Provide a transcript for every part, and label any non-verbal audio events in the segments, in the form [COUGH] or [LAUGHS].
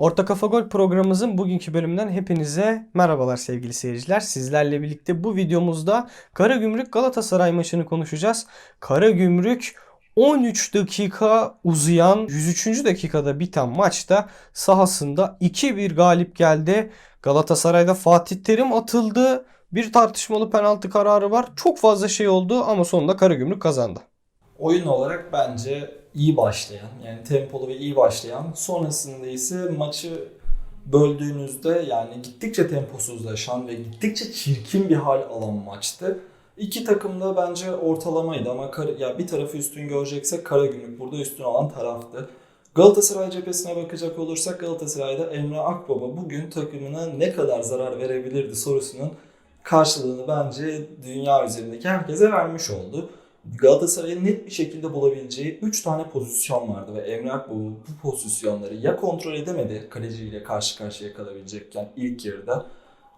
Orta Kafa Gol programımızın bugünkü bölümünden hepinize merhabalar sevgili seyirciler. Sizlerle birlikte bu videomuzda Karagümrük Galatasaray maçını konuşacağız. Karagümrük 13 dakika uzayan 103. dakikada biten maçta sahasında 2-1 galip geldi. Galatasaray'da Fatih Terim atıldı. Bir tartışmalı penaltı kararı var. Çok fazla şey oldu ama sonunda Karagümrük kazandı. Oyun olarak bence iyi başlayan yani tempolu ve iyi başlayan sonrasında ise maçı böldüğünüzde yani gittikçe temposuzlaşan ve gittikçe çirkin bir hal alan maçtı. İki takım da bence ortalamaydı ama kar- ya bir tarafı üstün göreceksek Karagümrük burada üstün olan taraftı. Galatasaray cephesine bakacak olursak Galatasaray'da Emre Akbaba bugün takımına ne kadar zarar verebilirdi sorusunun karşılığını bence dünya üzerindeki herkese vermiş oldu. Galatasaray'ın net bir şekilde bulabileceği 3 tane pozisyon vardı ve Emre Akbaba bu pozisyonları ya kontrol edemedi kaleciyle karşı karşıya kalabilecekken ilk yarıda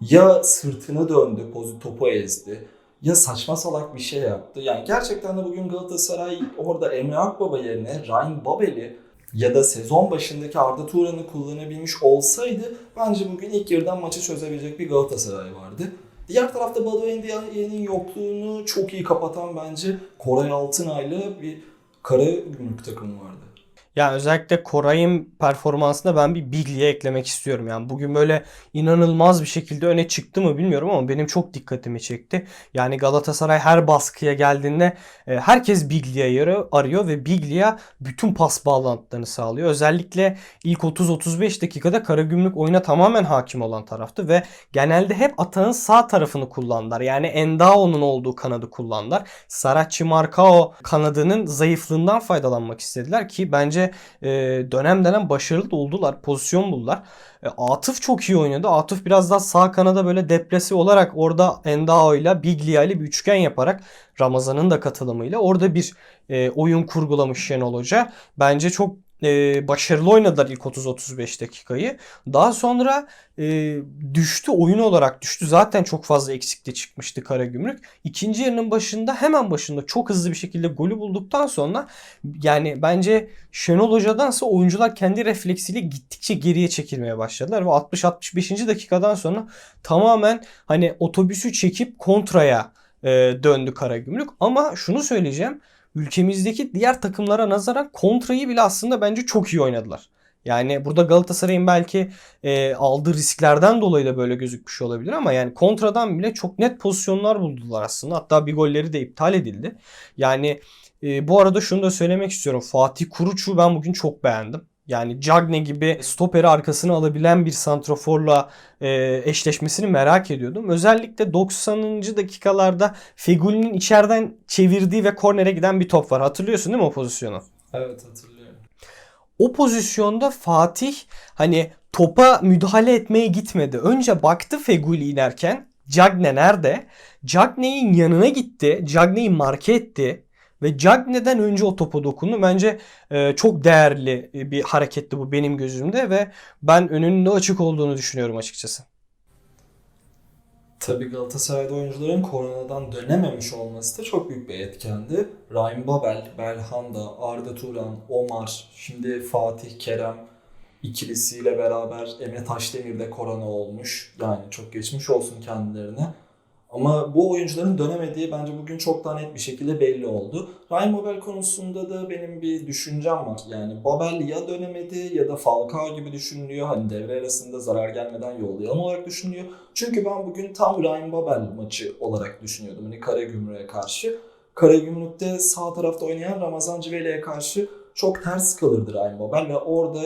ya sırtını döndü, pozu topu ezdi ya saçma salak bir şey yaptı. Yani gerçekten de bugün Galatasaray orada Emre Akbaba yerine Ryan Babel'i ya da sezon başındaki Arda Turan'ı kullanabilmiş olsaydı bence bugün ilk yarıdan maçı çözebilecek bir Galatasaray vardı. Diğer tarafta Badu Endiaye'nin yokluğunu çok iyi kapatan bence Koray Altınay'lı bir kara gümrük takımı vardı. Yani özellikle Koray'ın performansında ben bir Bigli'ye eklemek istiyorum. Yani bugün böyle inanılmaz bir şekilde öne çıktı mı bilmiyorum ama benim çok dikkatimi çekti. Yani Galatasaray her baskıya geldiğinde e, herkes Biglia'yı arıyor, ve Biglia bütün pas bağlantılarını sağlıyor. Özellikle ilk 30-35 dakikada Karagümrük oyuna tamamen hakim olan taraftı ve genelde hep atağın sağ tarafını kullandılar. Yani Endao'nun olduğu kanadı kullandılar. Saracchi Marcao kanadının zayıflığından faydalanmak istediler ki bence e, dönem dönem başarılı oldular. Pozisyon buldular. E, Atıf çok iyi oynadı. Atıf biraz daha sağ kanada böyle deplesi olarak orada Endao ile Biglia ile bir üçgen yaparak Ramazan'ın da katılımıyla orada bir e, oyun kurgulamış Şenol Hoca. Bence çok e, başarılı oynadılar ilk 30-35 dakikayı. Daha sonra e, düştü oyun olarak düştü. Zaten çok fazla eksikte çıkmıştı Karagümrük. İkinci yarının başında hemen başında çok hızlı bir şekilde golü bulduktan sonra yani bence Şenol Hoca'dansa oyuncular kendi refleksiyle gittikçe geriye çekilmeye başladılar ve 60-65. dakikadan sonra tamamen hani otobüsü çekip kontraya e, döndü Karagümrük. Ama şunu söyleyeceğim. Ülkemizdeki diğer takımlara nazaran kontrayı bile aslında bence çok iyi oynadılar. Yani burada Galatasaray'ın belki e, aldığı risklerden dolayı da böyle gözükmüş olabilir ama yani kontradan bile çok net pozisyonlar buldular aslında. Hatta bir golleri de iptal edildi. Yani e, bu arada şunu da söylemek istiyorum. Fatih Kuruç'u ben bugün çok beğendim. Yani Cagne gibi stoperi arkasına alabilen bir santroforla e, eşleşmesini merak ediyordum. Özellikle 90. dakikalarda Fegüli'nin içeriden çevirdiği ve kornere giden bir top var. Hatırlıyorsun değil mi o pozisyonu? Evet hatırlıyorum. O pozisyonda Fatih hani topa müdahale etmeye gitmedi. Önce baktı Feguli inerken Cagne nerede? Cagne'nin yanına gitti. Cagne'yi marke etti. Ve Cagne'den önce o topa dokundu. Bence e, çok değerli bir hareketti bu benim gözümde ve ben önünün de açık olduğunu düşünüyorum açıkçası. Tabii Galatasaray'da oyuncuların koronadan dönememiş olması da çok büyük bir etkendi. Ryan Babel, Belhanda, Arda Turan, Omar, şimdi Fatih Kerem ikilisiyle beraber Emre Taşdemir de korona olmuş. Yani çok geçmiş olsun kendilerine. Ama bu oyuncuların dönemediği bence bugün çok daha net bir şekilde belli oldu. Ryan Babel konusunda da benim bir düşüncem var. Yani Babel ya dönemedi ya da Falcao gibi düşünülüyor. Hani devre arasında zarar gelmeden yollayalım olarak düşünülüyor. Çünkü ben bugün tam Ryan Babel maçı olarak düşünüyordum. Hani Karagümrük'e karşı. Karagümrük'te sağ tarafta oynayan Ramazan Civeli'ye karşı çok ters kalırdı Ryan Babel ve orada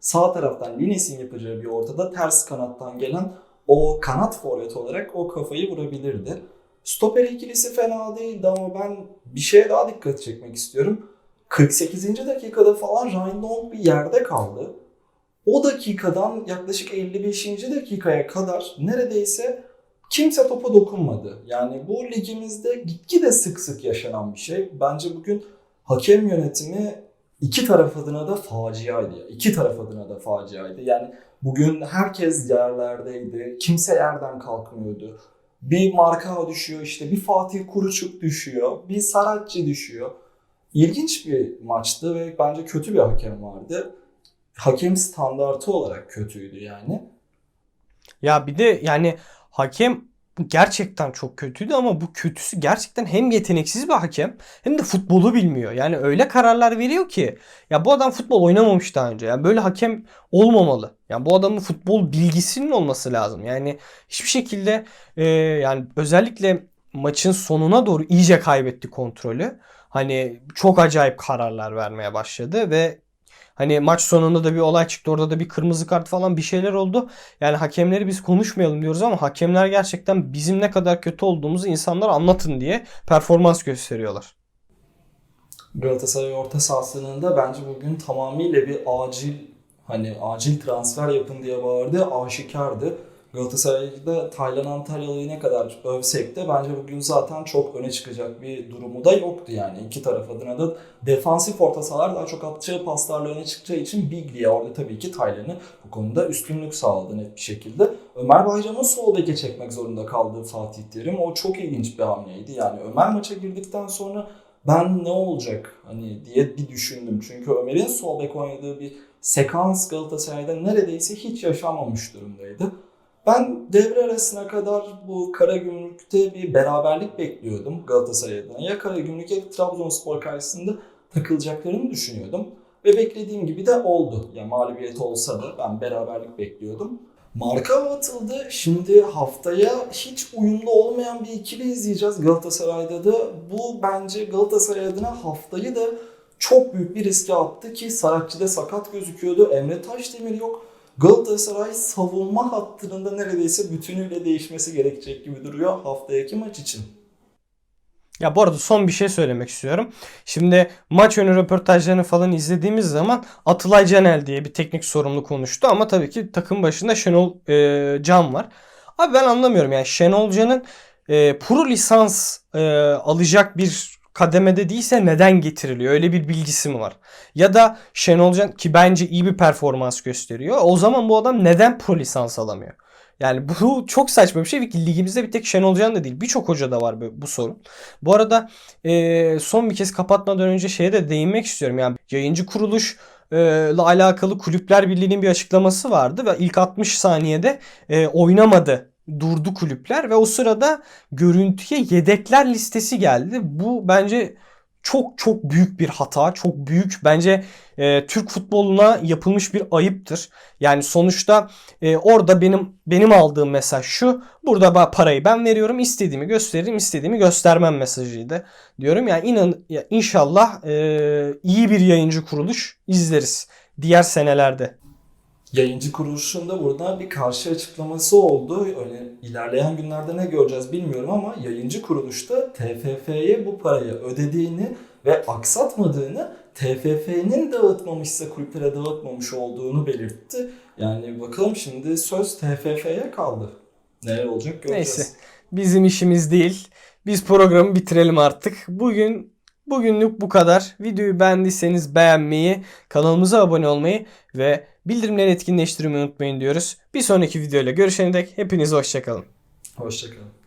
sağ taraftan Lines'in yapacağı bir ortada ters kanattan gelen o kanat forvet olarak o kafayı vurabilirdi. Stoper ikilisi fena değildi ama ben bir şeye daha dikkat çekmek istiyorum. 48. dakikada falan Ryan bir yerde kaldı. O dakikadan yaklaşık 55. dakikaya kadar neredeyse kimse topa dokunmadı. Yani bu ligimizde gitgide sık sık yaşanan bir şey. Bence bugün hakem yönetimi iki taraf adına da faciaydı. İki taraf adına da faciaydı. Yani Bugün herkes yerlerdeydi. Kimse yerden kalkmıyordu. Bir marka düşüyor işte, bir Fatih Kuruçuk düşüyor, bir Saratçı düşüyor. İlginç bir maçtı ve bence kötü bir hakem vardı. hakem standartı olarak kötüydü yani. Ya bir de yani hakem gerçekten çok kötüydü ama bu kötüsü gerçekten hem yeteneksiz bir hakem hem de futbolu bilmiyor. Yani öyle kararlar veriyor ki ya bu adam futbol oynamamış daha önce. Yani böyle hakem olmamalı. Yani bu adamın futbol bilgisinin olması lazım. Yani hiçbir şekilde e, yani özellikle maçın sonuna doğru iyice kaybetti kontrolü. Hani çok acayip kararlar vermeye başladı ve hani maç sonunda da bir olay çıktı. Orada da bir kırmızı kart falan bir şeyler oldu. Yani hakemleri biz konuşmayalım diyoruz ama hakemler gerçekten bizim ne kadar kötü olduğumuzu insanlara anlatın diye performans gösteriyorlar. Galatasaray orta sahasında bence bugün tamamıyla bir acil hani acil transfer yapın diye bağırdı aşikardı. Galatasaray'da Taylan Antalyalı'yı ne kadar övsek de bence bugün zaten çok öne çıkacak bir durumu da yoktu yani. iki taraf adına da defansif orta sahalar daha çok atacağı paslarla öne çıkacağı için Biglia orada tabii ki Taylan'ı bu konuda üstünlük sağladı net bir şekilde. Ömer Bayram'ı sol beke çekmek zorunda kaldı Fatih Terim. O çok ilginç bir hamleydi. Yani Ömer maça girdikten sonra ben ne olacak hani diye bir düşündüm. Çünkü Ömer'in sol bek oynadığı bir sekans Galatasaray'da neredeyse hiç yaşanmamış durumdaydı. Ben devre arasına kadar bu Karagümrük'te bir beraberlik bekliyordum Galatasaray adına. Ya Karagümrük ya Trabzonspor karşısında takılacaklarını düşünüyordum. Ve beklediğim gibi de oldu. Ya mağlubiyet olsa da ben beraberlik bekliyordum. Marka atıldı. Şimdi haftaya hiç uyumlu olmayan bir ikili izleyeceğiz Galatasaray'da da. Bu bence Galatasaray adına haftayı da çok büyük bir riske attı ki Saratçı'da sakat gözüküyordu. Emre Taşdemir yok. Galatasaray savunma hattının neredeyse bütünüyle değişmesi gerekecek gibi duruyor haftaki maç için. Ya bu arada son bir şey söylemek istiyorum. Şimdi maç önü röportajlarını falan izlediğimiz zaman Atılay Canel diye bir teknik sorumlu konuştu ama tabii ki takım başında Şenol e, Can var. Abi ben anlamıyorum yani Şenol Can'ın e, pro lisans e, alacak bir kademede değilse neden getiriliyor? Öyle bir bilgisi mi var? Ya da Şenol Can ki bence iyi bir performans gösteriyor. O zaman bu adam neden pro lisans alamıyor? Yani bu [LAUGHS] çok saçma bir şey. Ligimizde bir tek Şenol Can da değil. Birçok hoca da var bu, bu sorun. Bu arada e, son bir kez kapatmadan önce şeye de değinmek istiyorum. Yani yayıncı kuruluş e, ile alakalı Kulüpler Birliği'nin bir açıklaması vardı ve ilk 60 saniyede e, oynamadı durdu kulüpler ve o sırada görüntüye yedekler listesi geldi. Bu bence çok çok büyük bir hata. Çok büyük bence e, Türk futboluna yapılmış bir ayıptır. Yani sonuçta e, orada benim benim aldığım mesaj şu. Burada parayı ben veriyorum. istediğimi gösteririm, istediğimi göstermem mesajıydı. Diyorum yani inan ya inşallah e, iyi bir yayıncı kuruluş izleriz diğer senelerde. Yayıncı kuruluşunda burada bir karşı açıklaması oldu. Öyle ilerleyen günlerde ne göreceğiz bilmiyorum ama yayıncı kuruluşta TFF'ye bu parayı ödediğini ve aksatmadığını TFF'nin dağıtmamışsa kulüplere dağıtmamış olduğunu belirtti. Yani bakalım şimdi söz TFF'ye kaldı. Neler olacak göreceğiz. Neyse. Bizim işimiz değil. Biz programı bitirelim artık. Bugün bugünlük bu kadar. Videoyu beğendiyseniz beğenmeyi, kanalımıza abone olmayı ve bildirimleri etkinleştirmeyi unutmayın diyoruz. Bir sonraki videoyla görüşene dek hepinize hoşçakalın. Hoşçakalın.